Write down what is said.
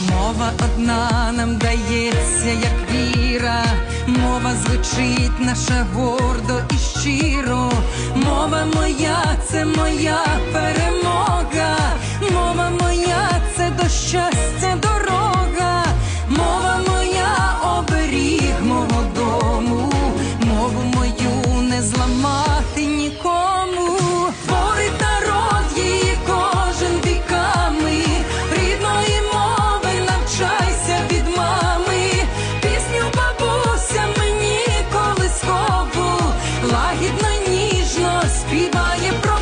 Мова одна нам дається, як віра, мова звучить наша гордо і щиро. Мова моя, це моя перемога, мова моя. лагідно, ніжно співає про.